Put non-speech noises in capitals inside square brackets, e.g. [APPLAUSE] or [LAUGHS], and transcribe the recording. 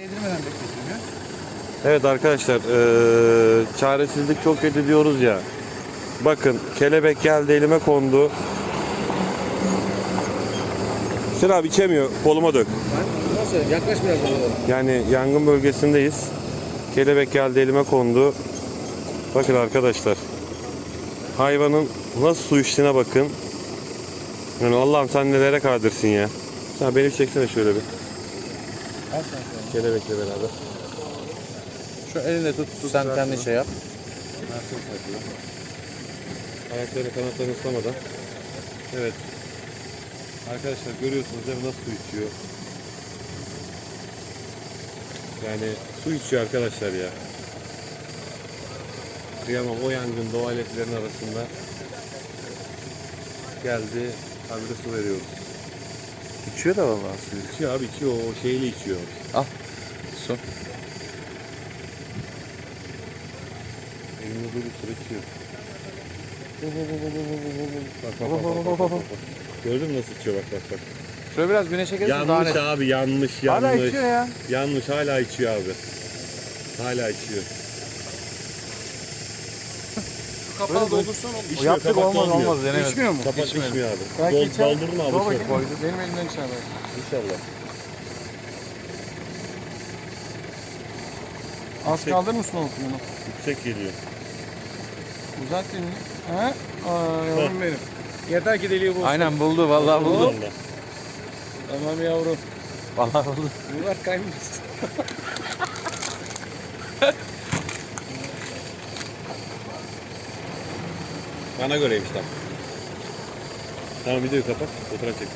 Yedirmeden bekletiyor. Evet arkadaşlar eee, çaresizlik çok kötü diyoruz ya. Bakın kelebek geldi elime kondu. Hüseyin abi içemiyor koluma dök. Nasıl? Yaklaş biraz bana. Yani yangın bölgesindeyiz. Kelebek geldi elime kondu. Bakın arkadaşlar. Hayvanın nasıl su içtiğine bakın. Yani Allah'ım sen nelere kadirsin ya. Sen beni çeksene şöyle bir. Kelebekle beraber. Şu elinde tut. sen kendi şey yap. Ayakları kanatlarını ıslamadan. Evet. Arkadaşlar görüyorsunuz değil mi nasıl su içiyor. Yani su içiyor arkadaşlar ya. Kıyamam o yangın doğal aletlerin arasında geldi. Abi de su veriyoruz. İçiyor da vallahi suyu. İçiyor abi içiyor o şeyle içiyor. Su. Elinde dolu sıra içiyor. Bak bak bak bak bak bak. bak. Gördün mü nasıl içiyor bak bak bak. Şöyle biraz güneşe gelirsin daha Yanlış net. abi yanlış Hala yanlış. içiyor ya. Yanlış hala içiyor abi. Hala içiyor. Kapağı doldursan olur. İçmiyor, yaptık kapak olmaz olmuyor. olmaz denemedim. İçmiyor mu? Kapak İçmiyor. içmiyor abi. Belki Dol, içer. doldurma abi. Şöyle. bakayım. Benim elimden içer belki. İnşallah. Az kaldırır mısın onu suyunu? Yüksek geliyor. Uzat elini. He? Aa yavrum benim. Yeter ki deliği bulsun. Aynen buldu vallahi buldu. Allah. Tamam yavrum. Vallahi buldu. Bunlar kaymış. [LAUGHS] Bana göreymiş tam. Tamam videoyu kapat. Fotoğraf çek.